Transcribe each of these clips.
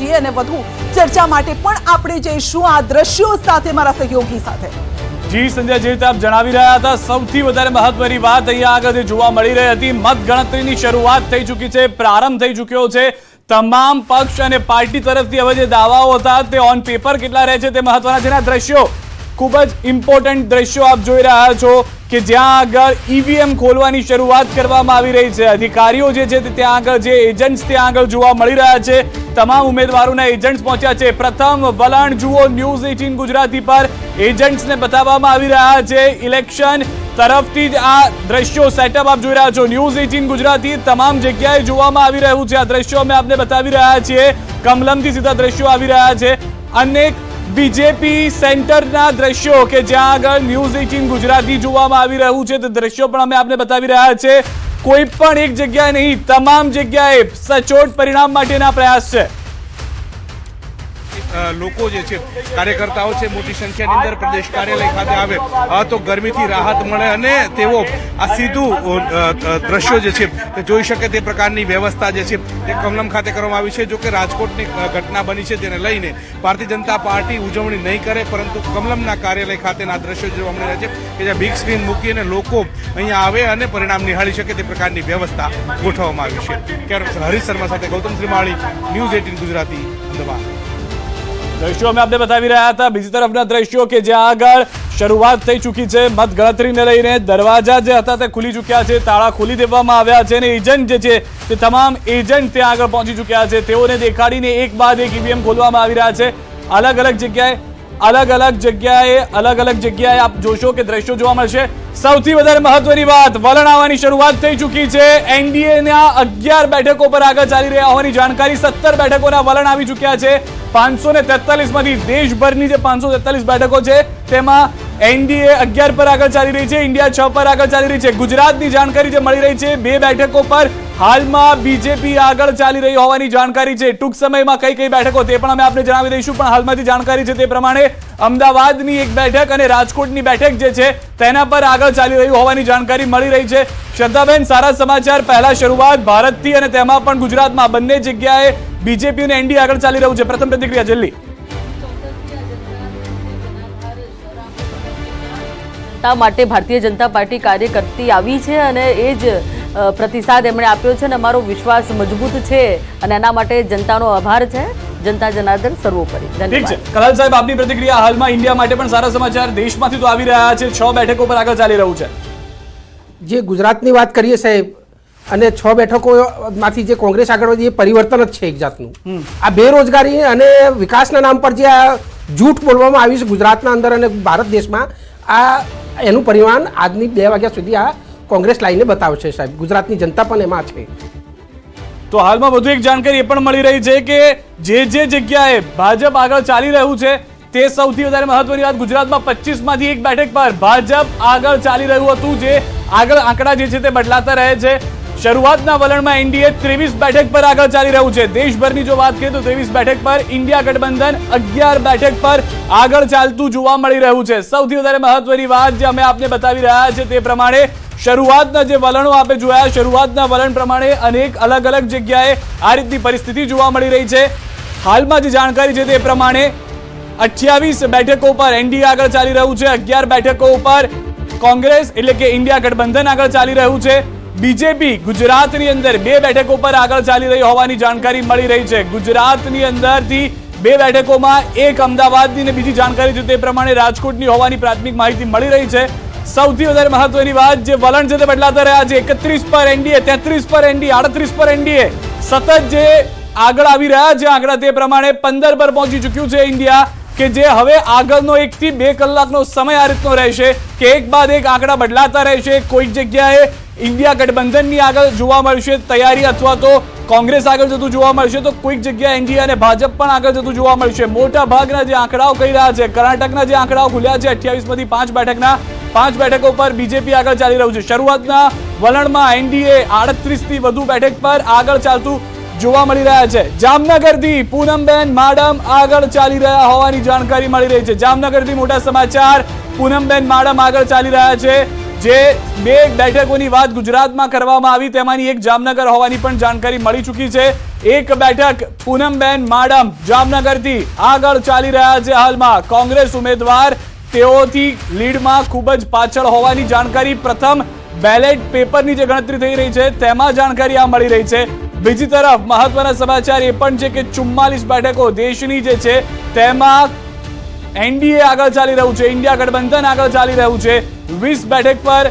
છીએ અને વધુ ચર્ચા માટે પણ આપણે જઈશું આ દ્રશ્યો સાથે મારા સહયોગી સાથે. જી સંજય જે રીતે આપ જણાવી રહ્યા હતા, સૌથી વધારે મહત્વની વાત અહીંયા આગળ જોવા મળી રહી હતી, મતગણતરીની શરૂઆત થઈ ચૂકી છે, પ્રારંભ થઈ ચૂક્યો છે. તમામ પક્ષ અને પાર્ટી તરફથી હવે જે દાવાઓ હતા તે ઓન પેપર કેટલા રહે છે તે મહત્વના છે. દ્રશ્યો ખૂબ જ ઇમ્પોર્ટન્ટ દ્રશ્યો આપ જોઈ રહ્યા છો કે જ્યાં આગળ ઈવીએમ ખોલવાની શરૂઆત કરવામાં આવી રહી છે. અધિકારીઓ જે છે ત્યાં આગળ જે એજન્ટ્સ ત્યાં આગળ જોવા મળી રહ્યા છે. તમામ ઉમેદવારોના એજન્ટ્સ પહોંચ્યા છે. પ્રથમ વલણ જુઓ ન્યૂઝ એટીન ગુજરાતી પર. એજન્ટ્સને બતાવવામાં આવી રહ્યા છે. ઇલેક્શન તરફથી જ આ દ્રશ્યો સેટઅપ આપ જોઈ રહ્યા છો. ન્યૂઝ એટીન ગુજરાતી તમામ જગ્યાએ જોવામાં આવી રહ્યું છે. આ દ્રશ્યો અમે આપને બતાવી રહ્યા છીએ. કમલમથી સીધા દ્રશ્યો આવી રહ્યા છે. અનેક બીજેપી સેન્ટરના દ્રશ્યો કે જ્યાં આગળ ન્યૂઝ એટીન ગુજરાતી જોવામાં આવી રહ્યું છે. તે દ્રશ્યો પણ અમે આપને બતાવી રહ્યા છે. કોઈ પણ એક જગ્યાએ નહીં, તમામ જગ્યાએ સચોટ પરિણામ માટેના પ્રયાસ છે. લોકો જે છે, કાર્યકર્તાઓ છે, મોટી સંખ્યાની અંદર પ્રદેશ કાર્યાલય ખાતે આવે. તો ગરમીથી રાહત મળે અને તેઓ આ સીધું દ્રશ્યો જે છે, તે જોઈ શકે તે પ્રકારની વ્યવસ્થા જે છે, તે કમલમ ખાતે કરવામાં આવી છે. જો કે રાજકોટની ઘટના બની છે તેને લઈને ભારતીય જનતા પાર્ટી ઉજવણી નહીં કરે, પરંતુ કમલમના કાર્યાલય ખાતેના દ્રશ્યો જોવા મળી રહ્યા છે કે જ્યાં બિગ સ્ક્રીન મૂકી અને લોકો અહીંયા આવે અને પરિણામ નિહાળી શકે તે પ્રકારની વ્યવસ્થા ગોઠવવામાં આવી છે. કેમેરા હરીશ શર્મા સાથે ગૌતમ શ્રીમાળી ન્યૂઝ એટીન ગુજરાતી, અમદાવાદ. દ્રશ્યો અમે આપને બતાવી રહ્યા હતા. બીજી તરફના દ્રશ્યો કે જ્યાં આગળ શરૂઆત થઈ ચૂકી છે. મત ગણતરીને લઈને દરવાજા જે હતા તે ખુલી ચૂક્યા છે. તાળા ખોલી દેવામાં આવ્યા છે અને એજન્ટ જે છે તે તમામ એજન્ટ ત્યાં આગળ પહોંચી ચૂક્યા છે. તેઓને દેખાડીને એક બાદ એક ઈવીએમ ખોલવામાં આવી રહ્યા છે. અલગ અલગ જગ્યાએ અલગ અલગ જગ્યાએ અલગ અલગ જગ્યાએ આપ જોશો કે દ્રશ્યો જોવા મળશે. સૌથી વધારે મહત્વની વાત વલણ આવવાની શરૂઆત થઈ ચૂકી છે. એનડીએ ના અગિયાર બેઠકો પર આગળ ચાલી રહ્યા હોવાની જાણકારી સત્તર બેઠકોના વલણ આવી ચૂક્યા છે. પાંચસો ને તેતાલીસમાંથી દેશભરની જે પાંચસો તેતાલીસ બેઠકો છે, તેમાં એનડીએ અગિયાર પર આગળ ચાલી રહી છે, ઇન્ડિયા છ પર આગળ ચાલી રહી છે. ગુજરાતની જાણકારી જે મળી રહી છે, બે બેઠકો પર હાલમાં બીજેપી આગળ ચાલી રહી હોવાની જાણકારી છે. ટૂંક સમયમાં કઈ કઈ બેઠકો તે પણ અમે આપને જણાવી દઈશું. પણ હાલમાં જે જાણકારી છે તે પ્રમાણે અમદાવાદની એક બેઠક અને રાજકોટની બેઠક જે છે તેના પર આગળ ચાલી રહ્યું હોવાની જાણકારી મળી રહી છે. શ્રદ્ધાબેન, સારા સમાચાર, પહેલા શરૂઆત ભારતથી અને તેમાં પણ ગુજરાતમાં બંને જગ્યાએ બીજેપી અને એનડીએ આગળ ચાલી રહ્યું છે. પ્રથમ પ્રતિક્રિયા, જલ્દી. માટે ભારતીય જનતા પાર્ટી કાર્ય કરતી આવી છે અને એ જ પ્રતિસાદ એમણે આપ્યો છે અને અમારો વિશ્વાસ મજબૂત છે અને એના માટે જનતાનો આભાર છે. જનતા જનાર્દન સર્વોપરી. ઠીક છે. કલાલ સાહેબ આપની પ્રતિક્રિયા હાલમાં ઇન્ડિયા માટે પણ સારા સમાચાર દેશમાંથી તો આવી રહ્યા છે. છ બેઠકો પર આગળ ચાલી રહ્યું છે. જે ગુજરાતની વાત કરીએ સાહેબ અને છ બેઠકોમાંથી જે કોંગ્રેસ આગળ વધી એ પરિવર્તન જ છે એક જાતનું. આ બેરોજગારી અને વિકાસના નામ પર જે આ જૂઠ બોલવામાં આવ્યું છે ગુજરાતના અંદર અને ભારત દેશમાં આ એનું પરિણામ આજની બે વાગ્યા સુધી આ કોંગ્રેસ લાઈને બતાવશે સાહેબ. ગુજરાતની જનતા પણ એમાં છે. તો હાલમાં વધુ એક જાણકારી એ પણ મળી રહી છે કે જે જે જગ્યાએ ભાજપ આગળ ચાલી રહ્યું છે, તે સૌથી વધારે મહત્વની વાત ગુજરાતમાં પચીસમાંથી એક બેઠક પર ભાજપ આગળ ચાલી રહ્યું હતું, જે આગળ આંકડા જે છે તે બદલાતા રહે છે. શરૂઆતના વલણમાં એનડીએ ત્રેવીસ બેઠક પર આગળ ચાલી રહ્યું છે. દેશભરની જો વાત કરીએ તો ત્રેવીસ બેઠક પર ઇન્ડિયા ગઠબંધન, અગિયાર બેઠક પર આગળ ચાલતું જોવા મળી રહ્યું છે. સૌથી વધારે મહત્વની વાત જે અમે આપને બતાવી રહ્યા છે તે પ્રમાણે શરૂઆતના જે વલણો આપણે જોયા, શરૂઆતના વલણ પ્રમાણે અનેક અલગ અલગ જગ્યાએ આ રીતની પરિસ્થિતિ જોવા મળી રહી છે. હાલમાં જે જાણકારી છે તે પ્રમાણે અઠ્યાવીસ બેઠકો પર એનડીએ આગળ ચાલી રહ્યું છે. અગિયાર બેઠકો ઉપર કોંગ્રેસ એટલે કે ઇન્ડિયા ગઠબંધન આગળ ચાલી રહ્યું છે. બીજેપી ગુજરાતની અંદર બે બેઠકો પર આગળ ચાલી રહી હોવાની જાણકારી મળી રહી છે. ગુજરાતની અંદરથી બે બેઠકોમાં એક અમદાવાદની અને બીજી જાણકારી છે તે પ્રમાણે રાજકોટની હોવાની પ્રાથમિક માહિતી મળી રહી છે. સૌથી વધારે મહત્વની વાત જે વલણ છે તે બદલાતા રહ્યા છે. એકત્રીસ પર એનડીએ, તેત્રીસ પર એનડીએ, આડત્રીસ પર એનડીએ સતત જે આગળ આવી રહ્યા છે આંકડા તે પ્રમાણે પંદર પર પહોંચી ચૂક્યું છે ઇન્ડિયા કે જે હવે આગળનો એકથી બે કલાકનો સમય આ રીતનો રહેશે કે એક બાદ એક આંકડા બદલાતા રહેશે. કોઈક જગ્યાએ ઇન્ડિયા ગઠબંધનની આગળ જોવા મળશે તૈયારી અથવા તો કોંગ્રેસ આગળ જતું જોવા મળશે તો કોઈક જગ્યાએ એનડીએ અને ભાજપ પણ આગળ જતું જોવા મળશે. મોટા ભાગના જે આંકડાઓ કહી રહ્યા છે, કર્ણાટકના જે આંકડાઓ ખુલ્યા છે અઠ્યાવીસમાંથી પાંચ બેઠકના, પાંચ બેઠકો પર બીજેપી આગળ ચાલી રહ્યું છે. શરૂઆતના વલણમાં એનડીએ આડત્રીસથી વધુ બેઠક પર આગળ ચાલતું જોવા મળી રહ્યા છે. જામનગરથી પૂનમબેન માડમ આગળ ચાલી રહ્યા હોવાની જાણકારી મળી રહી છે. જામનગરથી મોટા સમાચાર, પૂનમબેન માડમ આગળ ચાલી રહ્યા છે. જે બે બેઠકોની વાત ગુજરાતમાં કરવામાં આવી તેમાંની એક જામનગર હોવાની પણ જાણકારી મળી ચૂકી છે. એક બેઠક પૂનમબેન માડમ જામનગરથી આગળ ચાલી રહ્યા છે હાલમાં. કોંગ્રેસ ઉમેદવાર તેઓથી લીડમાં ખૂબ જ પાછળ હોવાની જાણકારી. પ્રથમ બેલેટ પેપરની જે ગણતરી થઈ રહી છે તેમાં જાણકારી આ મળી રહી છે. બીજી તરફ મહત્વના સમાચાર એ પણ છે કે ચુમ્માલીસ બેઠકો દેશની જે છે તેમાં એનડીએ આગળ ચાલી રહ્યું છે, ઇન્ડિયા ગઠબંધન આગળ ચાલી રહ્યું છે. વીસ બેઠક પર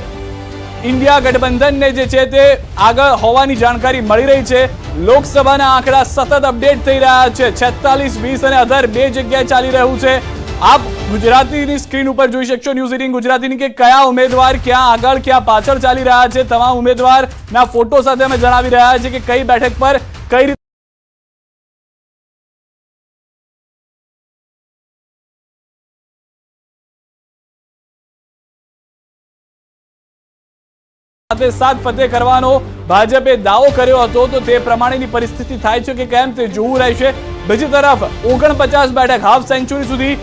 ઇન્ડિયા ગઠબંધનને જે છે તે આગળ હોવાની જાણકારી મળી રહી છે. લોકસભાના આંકડા સતત અપડેટ થઈ રહ્યા છે. છેતાલીસ, વીસ અને અધર બે જગ્યાએ ચાલી રહ્યું છે. આપ ગુજરાતીની સ્ક્રીન ઉપર જોઈ શકશો ન્યૂઝ એટીન ગુજરાતીની કે કયા ઉમેદવાર ક્યાં આગળ ક્યાં પાછળ ચાલી રહ્યા છે. તમામ ઉમેદવારના ફોટો સાથે અમે જણાવી રહ્યા છે કે કઈ બેઠક પર કઈ સાથે સાત ફતે કરવાનો ભાજપે દાવો કર્યો હતો, તો તે પ્રમાણેની પરિસ્થિતિ થાય છે કે કેમ તે જોવું રહેશે. બીજી તરફ, ઓગણપચાસ બેઠક હાફ સેન્ચુરી સુધી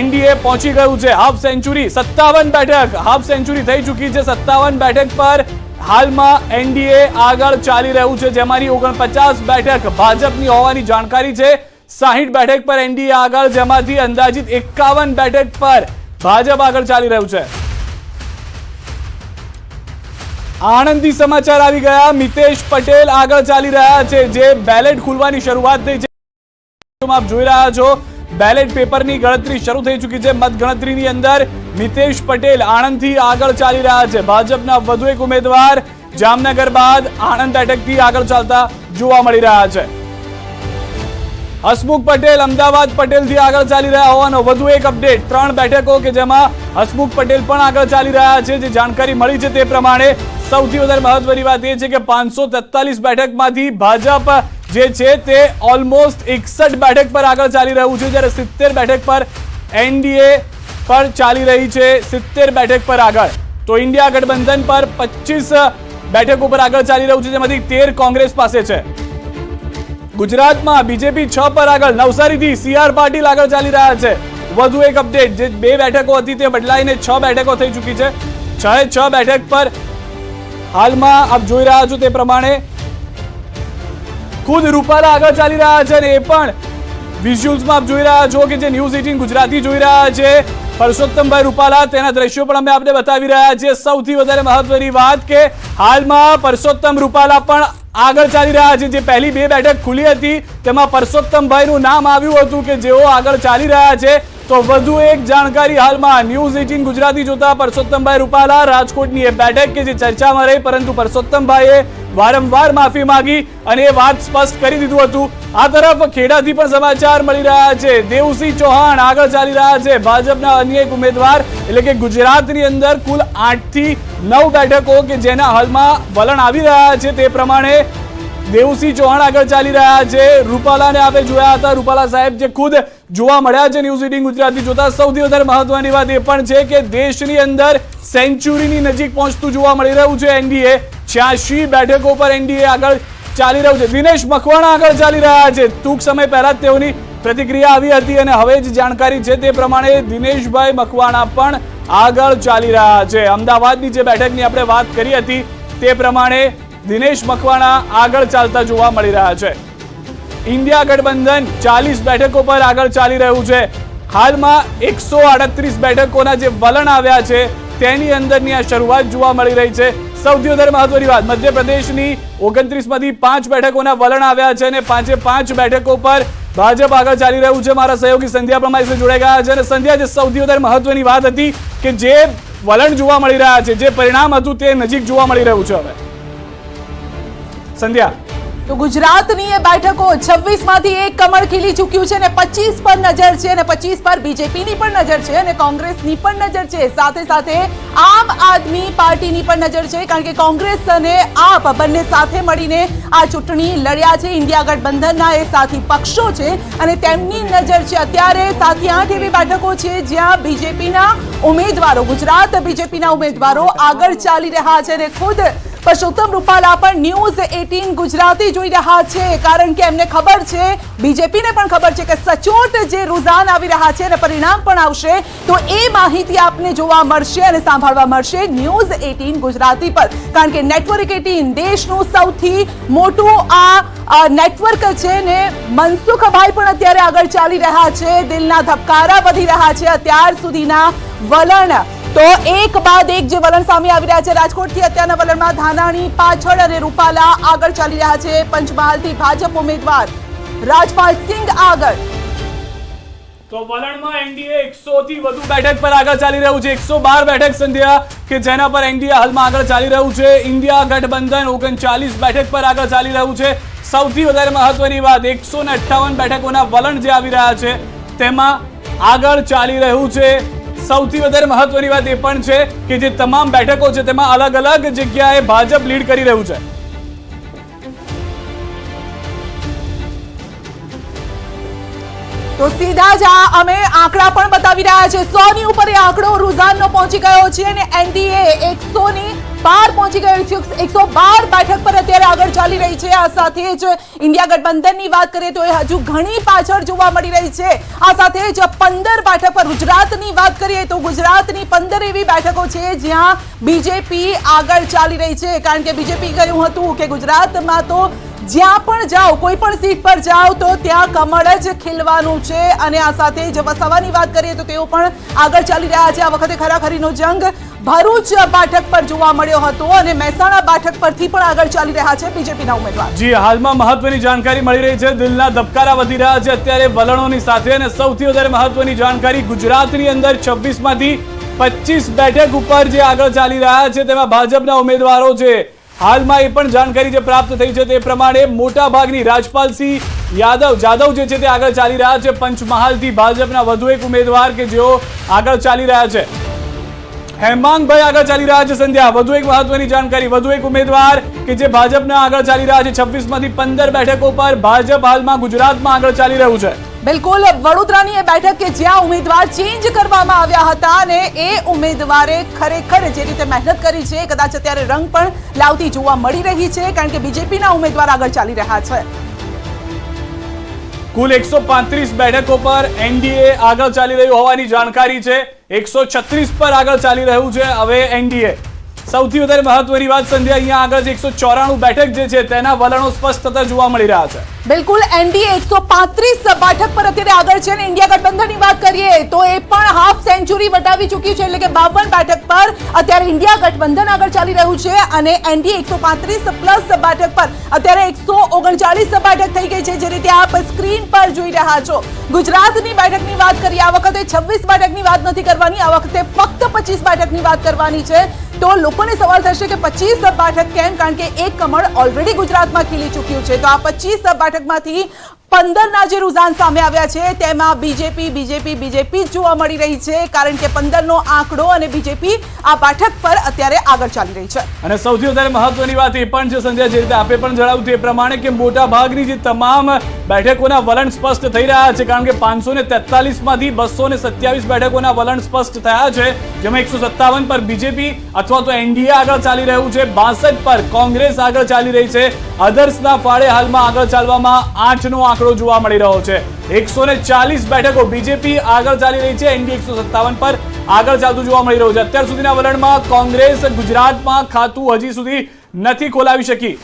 એનડીએ પહોંચી ગયું છે. હાફ સેન્ચુરી, સત્તાવન બેઠક હાફ સેન્ચુરી થઈ ચૂકી છે. સત્તાવન બેઠક પર હાલમાં એનડીએ આગળ ચાલી રહ્યું છે. જેમાંની ઓગણપચાસ બેઠક ભાજપની હોવાની જાણકારી છે. સાહીઠ બેઠક પર એનડીએ આગળ, જેમાંથી અંદાજિત એકાવન બેઠક પર ભાજપ આગળ ચાલી રહ્યું છે. આણંદથી સમાચાર આવી ગયા. મિતેશ પટેલ આગળ ચાલી રહ્યા છે. જે બેલેટ ખુલવાની શરૂઆત થઈ છે. આપ જોઈ રહ્યા છો? બેલેટ પેપરની ગણતરી શરૂ થઈ ચૂકી છે મતગણતરીની અંદર. મિતેશ પટેલ આણંદથી આગળ ચાલી રહ્યા છે. ભાજપના વધુ એક ઉમેદવાર જામનગર બાદ આણંદ બેઠકથી આગળ ચાલતા જોવા મળી રહ્યા છે. હસમુખ પટેલ અમદાવાદ પટેલથી આગળ ચાલી રહ્યા હોવાનો વધુ એક અપડેટ. ત્રણ બેઠકો કે જેમાં હસમુખ પટેલ પણ આગળ ચાલી રહ્યા છે. જે જાણકારી મળી છે તે પ્રમાણે સૌથી વધારે મહત્વની વાત એ છે કે પાંચસો બેઠકમાંથી ભાજપ જે છે તે ઓલમોસ્ટ એકસઠ બેઠક પર આગળ ચાલી રહ્યું છે, જ્યારે સિત્તેર બેઠક પર એનડીએ પર ચાલી રહી છે, સિત્તેર બેઠક પર આગળ. તો ઇન્ડિયા ગઠબંધન પર પચીસ બેઠકો પર આગળ ચાલી રહ્યું છે, જેમાંથી તેર કોંગ્રેસ પાસે છે. ગુજરાતમાં બીજેપી છ પર આગળ, નવસારીથી સીઆર પાટીલ આગળ ચાલી રહ્યા છે. વધુ એક અપડેટ, જે બે બેઠકો હતી તે બદલાઈને છ બેઠકો થઈ ચૂકી છે. છ છ બેઠક પર હાલમાં આપ જોઈ રહ્યા છો તે પ્રમાણે ખુદ રૂપાલા આગળ ચાલી રહ્યા છે અને એ પણ વિઝ્યુઅલ્સમાં આપ જોઈ રહ્યા છો કે જે ન્યૂઝ એટીન ગુજરાતી જોઈ રહ્યા છે. પરસોત્તમભાઈ રૂપાલા, તેના દ્રશ્યો પણ અમે આપને બતાવી રહ્યા છીએ. સૌથી વધારે મહત્વની વાત કે હાલમાં પરસોત્તમ રૂપાલા પણ આગળ ચાલી રહ્યા છે. જે પહેલી બે બેઠક ખુલી હતી, તેમાં પરસોત્તમભાઈનું નામ આવ્યું હતું કે જેઓ આગળ ચાલી રહ્યા છે. તો વધુ એક જાણકારી હાલમાં ન્યૂઝ એટીન ગુજરાતી જોતા પરસોત્તમભાઈ રૂપાલા રાજકોટની એ બેઠક કે જે ચર્ચામાં રહી, પરંતુ પરસોત્તમભાઈએ વારંવાર માફી માંગી અને એ વાત સ્પષ્ટ કરી દીધું હતું. આ તરફ ખેડાથી પણ સમાચાર મળી રહ્યા છે. દેવસિંહ ચૌહાણ આગળ ચાલી રહ્યા છે. ભાજપના અન્ય એક ઉમેદવાર, એટલે કે ગુજરાતની અંદર કુલ આઠથી નવ બેઠકો કે જેના હાલમાં વલણ આવી રહ્યા છે તે પ્રમાણે દેવસિંહ ચૌહાણ આગળ ચાલી રહ્યા છે. રૂપાલાને આપણે જોયા હતા. રૂપાલા સાહેબ જે ખુદ જોવા મળ્યા છે ન્યૂઝ એટીન ગુજરાતી જોતા સૌથી વધારે મહત્વની વાત એ પણ છે કે દેશની અંદર સેન્ચુરીની નજીક પહોંચતું જોવા મળી રહ્યું છે એનડીએ. છ્યાસી બેઠકો પર એનડીએ આગળ ચાલી રહ્યું છે. દિનેશ મકવાણા આગળ ચાલી રહ્યા છે. ટૂંક સમય પહેલા જ તેઓની પ્રતિક્રિયા આવી હતી અને હવે જ જાણકારી છે તે પ્રમાણે દિનેશભાઈ મકવાણા પણ આગળ ચાલી રહ્યા છે. અમદાવાદની જે બેઠકની આપણે વાત કરી હતી તે પ્રમાણે દિનેશ મકવાણા આગળ ચાલતા જોવા મળી રહ્યા છે. ઇન્ડિયા ગઠબંધન ચાલીસ બેઠકો પર આગળ ચાલી રહ્યું છે. હાલમાં એકસો આડત્રીસ બેઠકોના જે વલણ આવ્યા છે, તેની અંદરની આ શરૂઆત જોવા મળી રહી છે. સૌથી વધારે મહત્વની વાત, મધ્યપ્રદેશની ઓગણત્રીસમાંથી પાંચ બેઠકોના વલણ આવ્યા છે અને પાંચે પાંચ બેઠકો પર ભાજપ આગળ ચાલી રહ્યું છે. મારા સહયોગી સંધ્યા પ્રમાણે સાથે જોડાઈ ગયા છે અને સંધ્યા, જે સૌથી વધારે મહત્વની વાત હતી કે જે વલણ જોવા મળી રહ્યા છે, જે પરિણામ હતું તે નજીક જોવા મળી રહ્યું છે હવે. સંધ્યા. તો ગુજરાતની એ બેઠકો છવ્વીસમાંથી એક કમળ ખીલી ચૂક્યું છે અને પચીસ પર નજર છે અને પચીસ પર બીજેપીની પણ નજર છે અને કોંગ્રેસની પણ નજર છે. સાથે સાથે આમ આદમી પાર્ટીની પણ નજર છે કારણ કે કોંગ્રેસ અને આપ બંને સાથે મળીને આ ચૂંટણી લડ્યા છે. ઇન્ડિયા ગઠબંધનના એ સાથી પક્ષો છે અને તેમની નજર છે. અત્યારે સાથી આઠ એવી બેઠકો છે જ્યાં બીજેપીના ઉમેદવારો ગુજરાત, બીજેપીના ઉમેદવારો આગળ ચાલી રહ્યા છે અને ખુદ પરસોત્તમ રૂપાલા પણ ન્યૂઝ એટીન ગુજરાતી જોઈ રહ્યા છે, કારણ કે એમને ખબર છે, બીજેપીને પણ ખબર છે કે સચોટ જે રુઝાન આવી રહ્યા છે અને પરિણામ પણ આવશે, તો એ માહિતી આપને જોવા મળશે અને સાંભળવા મળશે ન્યૂઝ એટીન ગુજરાતી પર. કારણ કે નેટવર્ક એટીન દેશનું સૌથી મોટું આ નેટવર્ક છે ને મનસુખભાઈ પણ અત્યારે આગળ ચાલી રહ્યા છે, દિલના ધબકારા વધી રહ્યા છે અત્યાર સુધીના વલણ. તો એક બાદ એક જે વલણ સામે આવી રહ્યા છે, રાજકોટથી અત્યારના વલણમાં ધાનાણી, પાછળ અને રૂપાલા આગળ ચાલી રહ્યા છે. પંચમહાલથી ભાજપ ઉમેદવાર રાજપાલ સિંઘ આગળ. તો વલણમાં એનડીએ એકસો થી વધુ બેઠક પર આગળ ચાલી રહ્યું છે. એકસો બાર બેઠક સંધ્યા કે જેના પર એનડીએ હાલમાં આગળ ચાલી રહ્યું છે. ઇન્ડિયા ગઠબંધન ઓગણચાલીસ બેઠક પર આગળ ચાલી રહ્યું છે. સૌથી વધારે મહત્વની વાત એકસો અઠ્ઠાવન બેઠકોના વલણ જે આવી રહ્યા છે, તેમાં આગળ ચાલી રહ્યું છે. સૌથી વધારે મહત્વની વાત એ પણ છે કે જે તમામ બેઠકો છે તેમાં અલગ અલગ જગ્યાએ ભાજપ લીડ કરી રહ્યું છે. તો સીધા જ આ અમે આંકડા પણ બતાવી રહ્યા છે સો ની ઉપર એ આંકડો રુઝાનનો પહોંચી ગયો છે અને એનડીએ એકસો ની બાર પહોંચી ગયો છે. એકસો બેઠક પર અત્યારે આગળ ચાલી રહી છે. આ સાથે જ ઇન્ડિયા ગઠબંધનની વાત કરીએ તો એ હજુ ઘણી પાછળ જોવા મળી રહી છે. આ સાથે જ પંદર બેઠક પર ગુજરાતની વાત કરીએ તો ગુજરાતની પંદર એવી બેઠકો છે જ્યાં બીજેપી આગળ ચાલી રહી છે. કારણ કે બીજેપી કહ્યું હતું કે ગુજરાતમાં તો જ્યાં પણ જાઓ, કોઈ પણ સીટ પર જાઓ તો ત્યાં કમળ જ ખીલવાનું છે. અને આ સાથે જ વસાવાની વાત કરીએ તો તેઓ પણ આગળ ચાલી રહ્યા છે. આ વખતે ખરાખરીનો જંગ ભરૂચ બેઠક પર જોવા મળ્યો હતો અને મહેસાણા બેઠક પરથી પણ આગળ ચાલી રહ્યા છે બીજેપીના ઉમેદવાર. જી, હાલમાં મહત્વની જાણકારી મળી રહી છે. દિલના ધબકારા વધી રહ્યા છે. અત્યારે વલણોની સાથે અને સૌથી વધારે મહત્વની જાણકારી ગુજરાતની અંદર 26 માંથી પચીસ બેઠક ઉપર જે આગળ ચાલી રહ્યા છે, તેમાં ભાજપના ઉમેદવારો છે. હાલમાં એ પણ જાણકારી જે પ્રાપ્ત થઈ છે તે પ્રમાણે મોટા ભાગની રાજપાલસિંહ યાદવ, જાદવ જે છે તે આગળ ચાલી રહ્યા છે. પંચમહાલથી ભાજપના વધુ એક ઉમેદવાર કે જેઓ આગળ ચાલી રહ્યા છે. હેમાંગભાઈ આગળ ચાલી રહ્યા છે સંધ્યા. વધુ એક મહત્વની જાણકારી. વધુ એક ઉમેદવાર કે જે ભાજપના આગળ ચાલી રહ્યા છે. છવ્વીસમાંથી પંદર બેઠકો પર ભાજપ હાલમાં ગુજરાતમાં આગળ ચાલી રહ્યું છે. બિલકુલ, વડોદરાની એ બેઠક કે જ્યાં ઉમેદવાર ચેન્જ કરવામાં આવ્યા હતા અને એ ઉમેદવારે ખરેખર જે રીતે મહેનત કરી છે, કદાચ અત્યારે રંગ પણ લાવતી જોવા મળી રહી છે, કારણ કે બીજેપીના ઉમેદવાર આગળ ચાલી રહ્યા છે. કુલ એકસો પાંત્રીસ બેઠકો પર એનડીએ આગળ ચાલી રહ્યું હોવાની જાણકારી છે. એકસો છત્રીસ પર આગળ ચાલી રહ્યું છે હવે એનડીએ. સૌથી વધારે મહત્વની વાત સંધ્યા અહીંયા આગળ એકસો ચોરાણું બેઠક જે છે તેના વલણો સ્પષ્ટ થતા જોવા મળી રહ્યા છે. બિલકુલ, એનડીએ એકસો પાંત્રીસ બેઠક પર અત્યારે આગળ છે અને ઇન્ડિયા ગઠબંધનની વાત કરીએ તો એ પણ હાફ સેન્ચુરી વટાવી ચૂક્યું છે એટલે કે બાવન બેઠક પર અત્યારે ઇન્ડિયા ગઠબંધન આગળ ચાલી રહ્યું છે અને એનડીએ એકસો પાંત્રીસ પ્લસ બેઠક પર અત્યારે એકસો ઓગણચાલીસ બેઠક થઈ ગઈ છે જે રીતે આપ સ્ક્રીન પર જોઈ રહ્યા છો. ગુજરાતની બેઠકની વાત કરીએ, આ વખતે છવ્વીસ બેઠકની વાત નથી કરવાની, આ વખતે ફક્ત પચીસ બેઠકની વાત કરવાની છે. તો લોકોને સવાલ થશે કે પચીસ બેઠક કેમ? કારણ કે એક કમળ ઓલરેડી ગુજરાતમાં ખીલી ચૂક્યું છે. તો આ પચીસ બેઠકમાંથી પંદરના જે રુઝાન સામે આવ્યા છે, તેમાં બીજેપી બીજેપી બીજેપી જ જોવા મળી રહી છે, કારણ કે પંદરનો આંકડો અને બીજેપી આ બેઠક પર અત્યારે આગળ ચાલી રહી છે. અને સૌથી વધારે મહત્વની વાત એ પણ છે, સંજય, જે રીતે આપે પણ જણાવ્યું તે પ્રમાણે કે મોટા ભાગની જે તમામ બેઠકોના વલણ સ્પષ્ટ થઈ રહ્યા છે, કારણ કે પાંચસો ને તેતાલીસમાંથી બસો ને સત્યાવીસ બેઠકોના વલણ સ્પષ્ટ થયા છે, જેમાં એકસો સત્તાવન પર બીજેપી અથવા તો એનડીએ આગળ ચાલી રહ્યું છે, બાસઠ પર કોંગ્રેસ આગળ ચાલી રહી છે અધર્સના ફાળે હાલમાં આગળ ચાલવામાં આઠનો આંકડો જોવા મળી રહ્યો છે. એકસો ચાલીસ બેઠકો બીજેપી આગળ ચાલી રહી છે. એનડીએ એકસો સત્તાવન પર આગળ ચાલતું જોવા મળી રહ્યું છે. અત્યાર સુધીના વલણમાં કોંગ્રેસ ગુજરાતમાં ખાતું હજી સુધી નથી ખોલાવી શકી.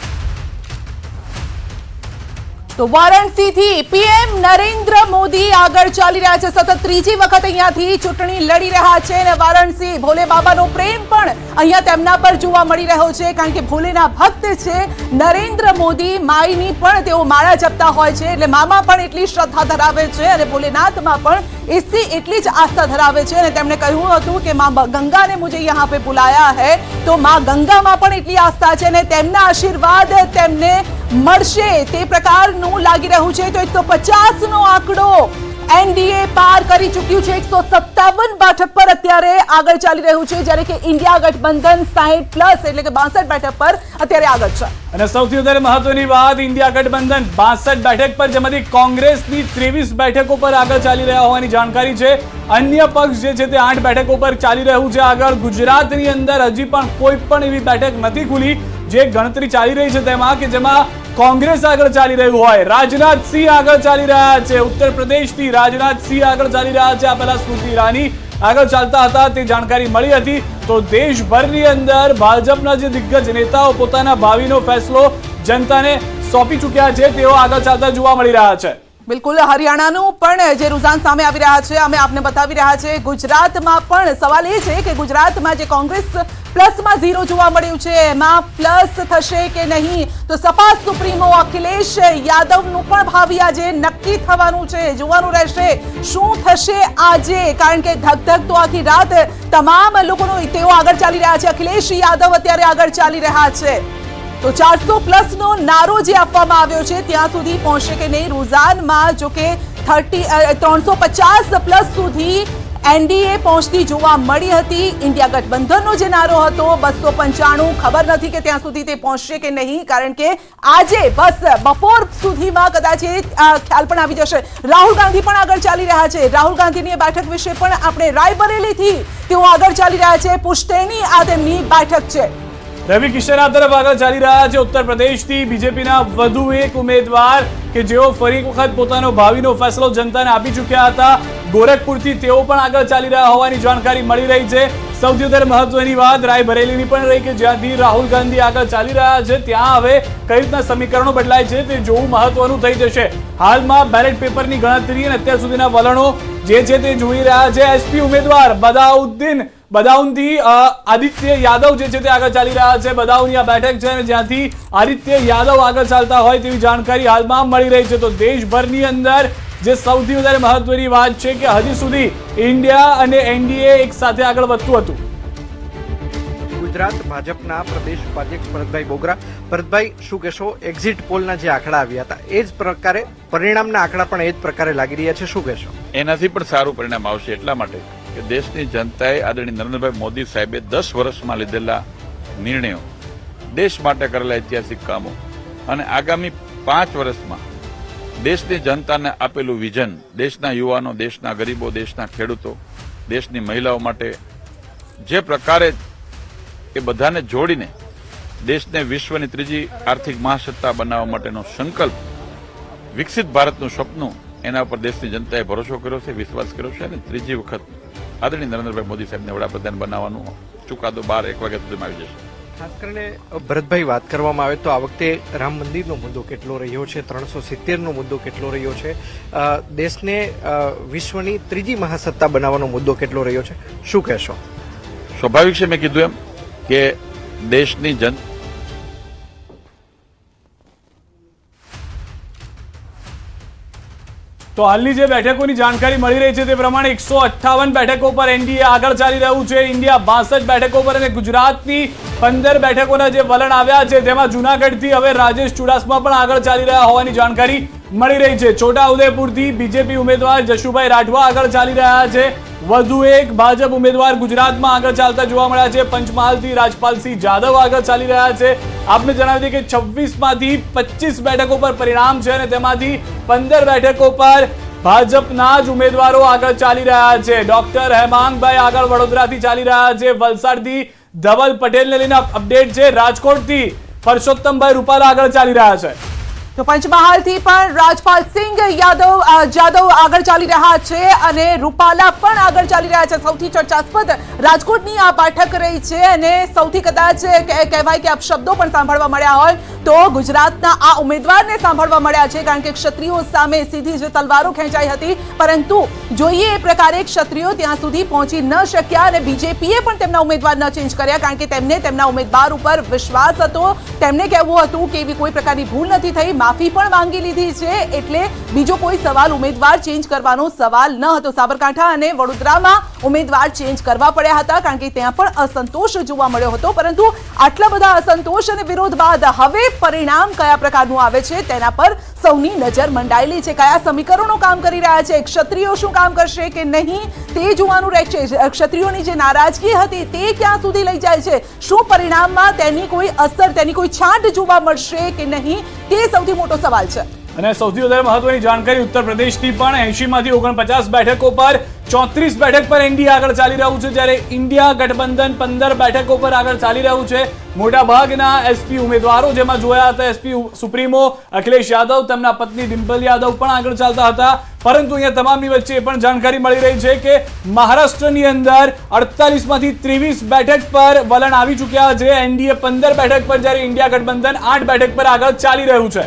તો વારાણસીથી પીએમ નરેન્દ્ર મોદી આગળ ચાલી રહ્યા છે. સતત ત્રીજી વખત અહીંયાથી ચૂંટણી લડી રહ્યા છે અને વારાણસી ભોલે બાબાનો પ્રેમ પણ અહીંયા તેમના પર જોવા મળી રહ્યો છે, કારણ કે ભોલેના ભક્ત છે નરેન્દ્ર મોદી, માઈની પણ તેઓ માળા જપતા હોય છે એટલે મામા પણ એટલી શ્રદ્ધા ધરાવે છે અને ભોલેનાથમાં પણ એસી એટલી જ આસ્થા ધરાવે છે અને તેમણે કહ્યું હતું કે માં ગંગાને મુજે યહાં પે બુલાયા હૈ, તો માં ગંગામાં પણ એટલી આસ્થા છે અને તેમના આશીર્વાદ તેમને મળશે તે પ્રકારનું લાગી રહ્યું છે. તો એકસો પચાસ નો આંકડો એનડીએ પાર કરી ચૂક્યું છે. એકસો સત્તાવન બેઠક પર અત્યારે આગળ ચાલી રહ્યું છે. જ્યારે કે ઇન્ડિયા ગઠબંધન સાહીઠ પ્લસ એટલે કે બાસઠ બેઠક પર અત્યારે આગળ છે. અને સૌથી વધારે મહત્વની વાત ઇન્ડિયા ગઠબંધન બાસઠ બેઠક પર, જેમાંથી કોંગ્રેસની ત્રેવીસ બેઠકો પર આગળ ચાલી રહ્યા હોવાની જાણકારી છે. અન્ય પક્ષ જે છે તે આઠ બેઠકો પર ચાલી રહ્યું છે આગળ. ગુજરાતની અંદર હજી પણ કોઈ પણ એવી બેઠક નથી ખુલી. જે ગણતરી ચાલી રહી છે તેમાં કે જેમાં કોંગ્રેસ આગળ ચાલી રહ્યું હોય રાજનાથસિંહ આગળ ચાલી રહ્યા છે, ઉત્તર પ્રદેશથી રાજનાથસિંહ આગળ ચાલી રહ્યા છે. આ પહેલા સ્મૃતિ ઈરાની આગળ ચાલતા હતા, તે જાણકારી મળી હતી. તો દેશભરની અંદર ભાજપના જે દિગ્ગજ નેતાઓ પોતાના ભાવિનો ફેસલો જનતાને સોંપી ચૂક્યા છે, તેઓ આગળ ચાલતા જોવા મળી રહ્યા છે. બિલકુલ હરિયાણાનું પણ જે રુઝાન સામે આવી રહ્યા છે, અમે આપને બતાવી રહ્યા છે, ગુજરાતમાં પણ સવાલ એ છે કે ગુજરાતમાં જે કોંગ્રેસ પ્લસમાં ઝીરો જોવા મળ્યું છે, એમાં પ્લસ થશે કે નહીં? તો સપા સુપ્રીમો અખિલેશ યાદવનું પણ ભાવિ આજે નક્કી થવાનું છે, જોવાનું રહેશે શું થશે આજે? કારણ કે ધક ધક તો આખી રાત તમામ લોકોનો તેઓ આગળ ચાલી રહ્યા છે. અખિલેશ યાદવ અત્યારે આગળ ચાલી રહ્યા છે. તો ચારસો પ્લસ નો નારો જે આપવામાં આવ્યો છે, ત્યાં સુધી પહોંચશે કે નહીં? રૂઝાનમાં જો કે થર્ટી ત્રણસો પચાસ પ્લસ સુધી એનડીએ પહોંચતી જોવા મળી હતી. ઇન્ડિયા ગઠબંધનનો જે નારો હતો, બસો પંચાણું, ખબર નથી કે ત્યાં સુધી તે પહોંચશે કે નહીં, કારણ કે આજે બસ બપોર સુધીમાં કદાચ એ ખ્યાલ પણ આવી જશે. રાહુલ ગાંધી પણ આગળ ચાલી રહ્યા છે. રાહુલ ગાંધીની બેઠક વિશે પણ આપણે રાયબરેલીથી તેઓ આગળ ચાલી રહ્યા છે. પુષ્ટેની આ તેમની બેઠક છે. રવિ કિશન આ તરફ આગળ ચાલી રહ્યા છે ઉત્તર પ્રદેશથી. બીજેપીના વધુ એક ઉમેદવાર કે જેઓ ફરી વખત પોતાનો ભાવિનો ફેસલો જનતાને આપી ચૂક્યા હતા. ગોરખપુરથી તેઓ પણ આગળ ચાલી રહ્યા હોવાની જાણકારી મળી રહી છે. સૌથી વધારે મહત્વની વાત રાયબરેલીની પણ રહી કે જ્યાંથી રાહુલ ગાંધી આગળ ચાલી રહ્યા છે, ત્યાં હવે કઈ રીતના સમીકરણો બદલાય છે તે જોવું મહત્વનું થઈ જશે. હાલમાં બેલેટ પેપરની ગણતરી અને અત્યાર સુધીના વલણો જે છે તે જોઈ રહ્યા છે. એસપી ઉમેદવાર બદાઉદ્દીન બદાઉનથી આદિત્ય યાદવ જે છે તે આગળ ચાલી રહ્યા છે. બદાઉની આ બેઠક છે અને જ્યાંથી આદિત્ય યાદવ આગળ ચાલતા હોય તેવી જાણકારી હાલમાં મળી રહી છે. તો દેશભરની અંદર જે સૌથી વધારે મહત્વની વાત છે કે હજી સુધી ઇન્ડિયા અને એનડીએ એક સાથે આગળ વધતું હતું. ગુજરાત ભાજપના પ્રદેશ ઉપાધ્યક્ષ ભરતભાઈ બોગરા. ભરતભાઈ શું કહેશો? એક્ઝિટ પોલના જે આંકડા આવ્યા હતા એ જ પ્રકારે પરિણામના આંકડા પણ એ જ પ્રકારે લાગી રહ્યા છે. શું કહેશો? એનાથી પણ સારું પરિણામ આવશે એટલા માટે. કે દેશની જનતાએ આદરણીય નરેન્દ્રભાઈ મોદી સાહેબે દસ વર્ષમાં લીધેલા નિર્ણયો દેશ માટે કરેલા ઐતિહાસિક કામો અને આગામી પાંચ વર્ષમાં દેશની જનતાને આપેલું વિઝન, દેશના યુવાનો, દેશના ગરીબો, દેશના ખેડૂતો, દેશની મહિલાઓ માટે જે પ્રકારે એ બધાને જોડીને દેશને વિશ્વની ત્રીજી આર્થિક મહાસત્તા બનાવવા માટેનો સંકલ્પ, વિકસિત ભારતનું સપનું એના ઉપર દેશની જનતાએ ભરોસો કર્યો છે વિશ્વાસ કર્યો છે અને ત્રીજી વખત આદરણીય નરેન્દ્રભાઈ મોદી સાહેબને વડાપ્રધાન બનાવવાનું ચુકાદો બાર એક વાગ્યા સુધીમાં આવી જશે. ખાસ કરીને ભરતભાઈ વાત કરવામાં આવે તો આ વખતે રામ મંદિરનો મુદ્દો કેટલો રહ્યો છે ત્રણસો સિત્તેરનો મુદ્દો કેટલો રહ્યો છે? દેશને વિશ્વની ત્રીજી મહાસત્તા બનાવવાનો મુદ્દો કેટલો રહ્યો છે? શું કહેશો? સ્વાભાવિક છે મેં કીધું એમ કે દેશની જન તો હાલની જે બેઠકોની જાણકારી મળી રહી છે તે પ્રમાણે એકસો અઠ્ઠાવન બેઠકો પર એનડીએ આગળ ચાલી રહ્યું છે. ઇન્ડિયા બાસઠ બેઠકો પર અને ગુજરાતની પંદર બેઠકોના જે વલણ આવ્યા છે તેમાં જુનાગઢથી હવે રાજેશ ચુડાસમા પણ આગળ ચાલી રહ્યા હોવાની જાણકારી મળી રહી છે. છોટાઉદેપુરથી બીજેપી ઉમેદવાર જશુભાઈ રાઠવા આગળ ચાલી રહ્યા છે. વધુ એક ભાજપ ઉમેદવાર ગુજરાતમાં આગળ ચાલતા જોવા મળ્યા છે. પંચમહાલથી રાજપાલસિંહ જાદવ આગળ ચાલી રહ્યા છે. આપને જણાવી દઈએ કે છવ્વીસમાંથી પચીસ બેઠકો પર પરિણામ છે અને તેમાંથી પંદર બેઠકો પર ભાજપના જ ઉમેદવારો આગળ ચાલી રહ્યા છે. ડોક્ટર હેમાંગભાઈ આગળ વડોદરાથી ચાલી રહ્યા છે. વલસાડથી ધવલ પટેલને લઈને અપડેટ છે. રાજકોટથી પરસોત્તમભાઈ રૂપાલા આગળ ચાલી રહ્યા છે. તો પંચમહાલથી પણ રાજપાલ સિંહ યાદવ જાદવ આગળ ચાલી રહ્યા છે અને રૂપાલા પણ આગળ ચાલી રહ્યા છે. સૌથી ચર્ચાસ્પદ રાજકોટની આ બેઠક રહી છે અને સૌથી કદાચ કહેવાય કે અપશબ્દો પણ સાંભળવા મળ્યા હોય તો ગુજરાતના આ ઉમેદવારને સાંભળવા મળ્યા છે કારણ કે ક્ષત્રિયો સામે સીધી જ તલવારો ખેંચાઈ હતી. પરંતુ જોઈએ એ પ્રકારે ક્ષત્રિયો ત્યાં સુધી પહોંચી ન શક્યા અને બીજેપીએ પણ તેમના ઉમેદવાર ન ચેન્જ કર્યા કારણ કે તેમને તેમના ઉમેદવાર ઉપર વિશ્વાસ હતો. તેમને કહેવું હતું કે એવી કોઈ પ્રકારની ભૂલ નથી થઈ. માફી પણ માંગી લીધી છે એટલે બીજો કોઈ સવાલ ઉમેદવાર ચેન્જ કરવાનો સવાલ ન હતો. સાબરકાંઠા અને વડોદરામાં ઉમેદવાર ચેન્જ કરવા પડ્યા હતા, કારણ કે ત્યાં પણ અસંતોષ જોવા મળ્યો હતો. પરંતુ આટલા બધા અસંતોષ અને વિરોધ બાદ હવે પરિણામ કયા પ્રકારનું આવે છે તેના પર સૌની નજર મંડાયેલી છે. કયા સમીકરણો કામ કરી રહ્યા છે? ક્ષત્રિયો શું કામ કરશે કે નહીં? તે જોવાનું રહેશે. ક્ષત્રિયોની જે નારાજગી હતી તે ક્યાં સુધી લઈ જાય છે? શું પરિણામમાં તેની કોઈ અસર, તેની કોઈ છાંટ જોવા મળશે કે નહીં? તે સૌથી મોટો સવાલ છે. અને સૌથી વધારે મહત્વની જાણકારી ઉત્તર પ્રદેશની પણ. એંશીમાંથી ઓગણપચાસ બેઠકો પર ચોત્રીસ બેઠક પર એનડીએ આગળ ચાલી રહ્યું છે. જ્યારે ઇન્ડિયા ગઠબંધન પંદર બેઠકો પર આગળ ચાલી રહ્યું છે. મોટાભાગના એસપી ઉમેદવારો, જેમાં જોયા હતા એસપી સુપ્રીમો અખિલેશ યાદવ, તેમના પત્ની ડિમ્પલ યાદવ પણ આગળ ચાલતા હતા. પરંતુ અહીંયા તમામની વચ્ચે એ પણ જાણકારી મળી રહી છે કે મહારાષ્ટ્રની અંદર અડતાલીસમાંથી ત્રેવીસ બેઠક પર વલણ આવી ચૂક્યા છે. એનડીએ પંદર બેઠક પર, જ્યારે ઇન્ડિયા ગઠબંધન આઠ બેઠક પર આગળ ચાલી રહ્યું છે.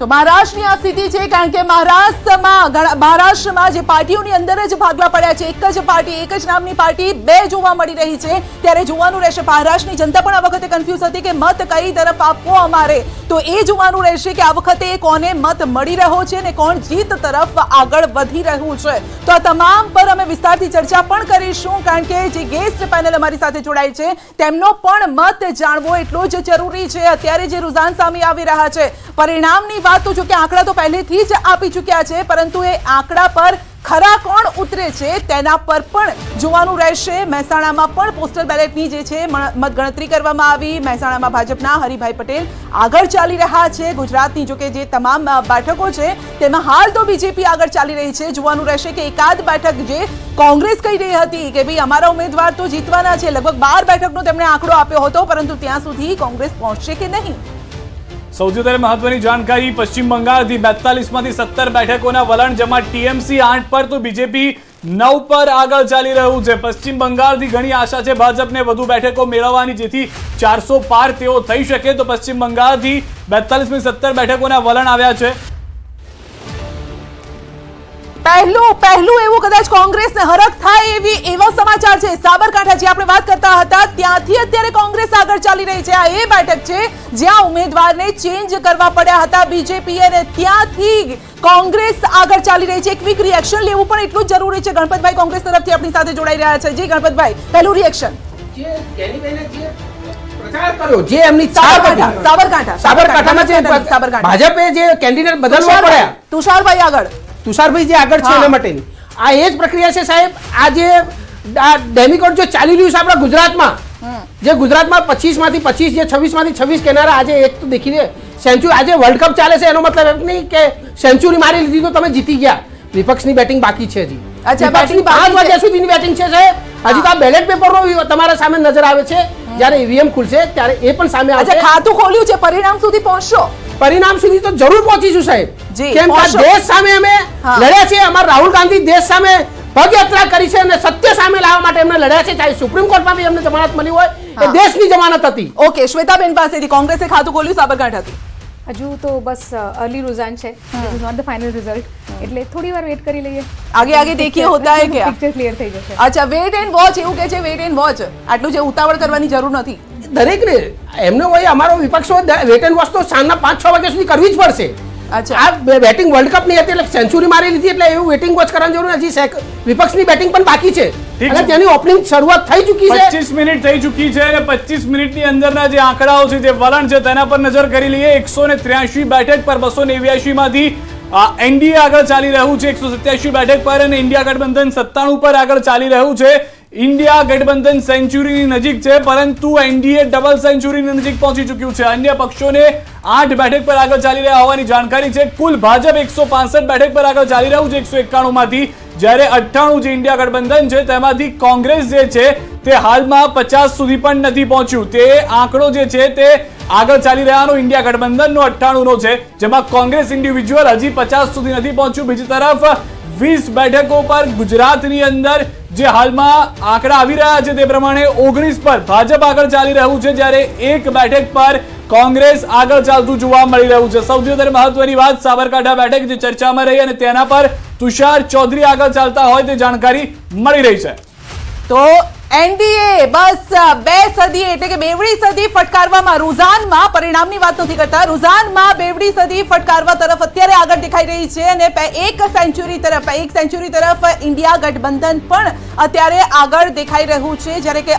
તો મહારાષ્ટ્રની આ સ્થિતિ છે, કારણ કે મહારાષ્ટ્રમાં મહારાષ્ટ્રમાં જે પાર્ટીઓની અંદર જ ભાગલા પડ્યા છે, એક જ પાર્ટી, એક જ નામની પાર્ટી બે જોવા મળી રહી છે. ત્યારે જોવાનું રહેશે મહારાષ્ટ્રની જનતા પણ આ વખતે કન્ફ્યુઝ હતી કે મત કઈ તરફ આપવો અમારે. તો એ જોવાનું રહેશે કે આ વખતે કોને મત મળી રહ્યો છે ને કોણ જીત તરફ આગળ વધી રહ્યું છે. તો આ તમામ પર અમે વિસ્તારથી ચર્ચા પણ કરીશું, કારણ કે જે ગેસ્ટ પેનલ અમારી સાથે જોડાય છે, તેમનો પણ મત જાણવો એટલો જ જરૂરી છે. અત્યારે જે રુઝાન સામે આવી રહ્યા છે, પરિણામની વાત તો જો કે આંકડા તો પહેલેથી જ આપી ચૂક્યા છે, પરંતુ એ આંકડા પર ખરા કોણ ઉતરે છે તેના પર પણ જોવાનું રહેશે. મહેસાણામાં પણ પોસ્ટલ બેલેટની જે છે મતગણતરી કરવામાં આવી. મહેસાણામાં ભાજપના હરિભાઈ પટેલ આગળ ચાલી રહ્યા છે. ગુજરાતની જો કે જે તમામ બેઠકો છે, તેમાં હાલ તો બીજેપી આગળ ચાલી રહી છે. જોવાનું રહેશે કે એકાદ બેઠક જે કોંગ્રેસ કહી રહી હતી કે ભાઈ અમારા ઉમેદવાર તો જીતવાના છે. લગભગ બાર બેઠકનો તેમણે આંકડો આપ્યો હતો, પરંતુ ત્યાં સુધી કોંગ્રેસ પહોંચશે કે નહીં? સૌથી વધારે મહત્વની જાણકારી પશ્ચિમ બંગાળથી બેતાલીસમાંથી સત્તર બેઠકોના વલણ જેમાં ટીએમસી આઠ પર તો બીજેપી નવ પર આગળ ચાલી રહ્યું છે. પશ્ચિમ બંગાળથી ઘણી આશા છે ભાજપને વધુ બેઠકો મેળવવાની, જેથી ચારસો પાર તેઓ થઈ શકે. તો પશ્ચિમ બંગાળથી બેતાલીસ સત્તર બેઠકોના વલણ આવ્યા છે. પહેલું પહેલું એવું કદાચ કોંગ્રેસને હરખ થાય એવી એવા સમાચાર છે. સાબરકાંઠા જે આપણે વાત કરતા હતા ત્યાંથી અત્યારે કોંગ્રેસ આગળ ચાલી રહી છે. આ એ બેઠક છે જ્યાં ઉમેદવારને ચેન્જ કરવા પડ્યા હતા બીજેપી અને ત્યાંથી કોંગ્રેસ આગળ ચાલી રહી છે. એક ક્વિક રિએક્શન લેવું પણ એટલું જ જરૂરી છે. ગણપતભાઈ કોંગ્રેસ તરફથી આપણી સાથે જોડાઈ રહ્યા છે. જી ગણપતભાઈ પહેલું રિએક્શન જે એમની સાબરકાંઠા સાબરકાંઠા. સાબરકાંઠામાં જે ભાજપે જે કેન્ડિડેટ બદલવા પડ્યા. તુષારભાઈ આગળ. તુષારભાઈ જે આગળ છે એના માટેની આ એ જ પ્રક્રિયા છે સાહેબ. આ જે ડેમિકોટ જે ચાલી રહ્યું છે આપણા ગુજરાતમાં જે ગુજરાતમાં પચીસમાંથી પચીસ જે છવ્વીસમાંથી છવ્વીસ કેનારા આજે એક તો દેખી દે. સેન્ચુરી આજે વર્લ્ડ કપ ચાલે છે એનો મતલબ એમ નહીં કે સેન્ચુરી મારી લીધી તો તમે જીતી ગયા. વિપક્ષની બેટિંગ બાકી છે હજી. અચ્છા, પાંચ વાગ્યા સુધીની બેટિંગ છે સાહેબ. હજી તો આ બેલેટ પેપરનો તમારા સામે નજર આવે છે. જ્યારે ઈવીએમ ખુલશે ત્યારે એ પણ સામે આવશે. ખાતું ખોલ્યું છે પરિણામ સુધી પહોંચશો. પરિણામ સુધી તો જરૂર પહોંચીશું સાહેબ. કેમ કે દેશ સામે અમે લડ્યા છીએ. અમારા રાહુલ ગાંધી દેશ સામે પગયાત્રા કરી છે અને સત્ય સામે લાવવા માટે એમને લડ્યા છે. ચાહે સુપ્રીમ કોર્ટમાં બી એમને જમાનત મળી હોય એ દેશની જમાનત હતી. ઓકે શ્વેતાબેન પાસેથી કોંગ્રેસે ખાતું ખોલ્યું સાબરકાંઠા હતું હજુ તો બસ અર્લી રુઝાન છે. નોટ ધ ફાઇનલ રિઝલ્ટ એટલે થોડી વાર વેટ કરી લઈએ. આગે આગે દેખીએ હોતા હે કે પિક્ચર ક્લિયર થઈ જશે. અચ્છા વેટ એન્ડ વોચ એવું કે છે વેટ એન્ડ વોચ આટલું જે ઉતાવળ કરવાની જરૂર નથી. દરેક દરેકને એમનો હોય અમારો વિપક્ષો વેટ એન્ડ વોચ તો સાંજના પાંચ છ વાગ્યા સુધી કરવી જ પડશે. આ બેટિંગ વર્લ્ડ કપની હતી એટલે સેન્ચુરી મારી લીધી એટલે એવું વેટિંગ વોચ કરવાની જરૂર નથી. વિપક્ષની બેટિંગ પણ બાકી છે. અને તેની ઓપનિંગ શરૂઆત થઈ ચૂકી છે. પચીસ મિનિટ થઈ ચૂકી છે અને પચીસ મિનિટની અંદરના જે આંકડાઓ છે જે વલણ છે તેના પર નજર કરી લઈએ. એકસો ને ત્ર્યાસી બેઠક પર બસો નેવ્યાસી માંથી એનડીએ આગળ ચાલી રહ્યું છે. એકસો સત્યાસી બેઠક પર અને ઇન્ડિયા ગઠબંધન સત્તાણું પર આગળ ચાલી રહ્યું છે. ઇન્ડિયા ગઠબંધન સેન્ચુરીની નજીક છે, પરંતુ એનડીએ ડબલ સેન્ચુરીની નજીક પહોંચી ચૂક્યું છે. અન્ય પક્ષોને આઠ બેઠક પર આગળ ચાલી રહ્યા હોવાની જાણકારી છે. કુલ ભાજપ એકસો બેઠક પર આગળ ચાલી રહ્યું છે, એકસો એકાણુંમાંથી. જ્યારે અઠ્ઠાણું જે ઇન્ડિયા ગઠબંધન છે, તેમાંથી કોંગ્રેસ જે છે, તે હાલમાં પચાસ સુધી પણ નથી પહોંચ્યું. તે આંકડો જે છે, તે આગળ ચાલી રહ્યાનો ઇન્ડિયા ગઠબંધનનો અઠ્ઠાણુંનો છે, જેમાં કોંગ્રેસ ઇન્ડિવિજ્યુઅલ હજી પચાસ સુધી નથી પહોંચ્યું. બીજી તરફ વીસ બેઠકો પર ગુજરાતની અંદર જે હાલમાં આંકડા આવી રહ્યા છે તે પ્રમાણે ઓગણીસ પર ભાજપ આગળ ચાલી રહ્યું છે જ્યારે એક બેઠક પર કોંગ્રેસ આગળ ચાલતું જોવા મળી રહ્યું છે. સૌથી વધારે મહત્વની વાત સાબરકાંઠા બેઠક જે ચર્ચામાં રહી અને તેના પર તુષાર ચૌધરી આગળ ચાલતા હોય તે જાણકારી મળી રહી છે. તો એનડીએ બસ બે સદી એટલે કે બેવડી સદી ફટકારવામાં રુઝાનમાં પરિણામની વાત નથી કરતા. રુઝાનમાં બેવડી સદી ફટકારવા તરફ અત્યારે આગળ દેખાઈ રહી છે અને એક સેન્ચુરી તરફ, એક સેન્ચુરી તરફ ઇન્ડિયા ગઠબંધન પણ અત્યારે આગળ દેખાઈ રહ્યું છે. જ્યારે કે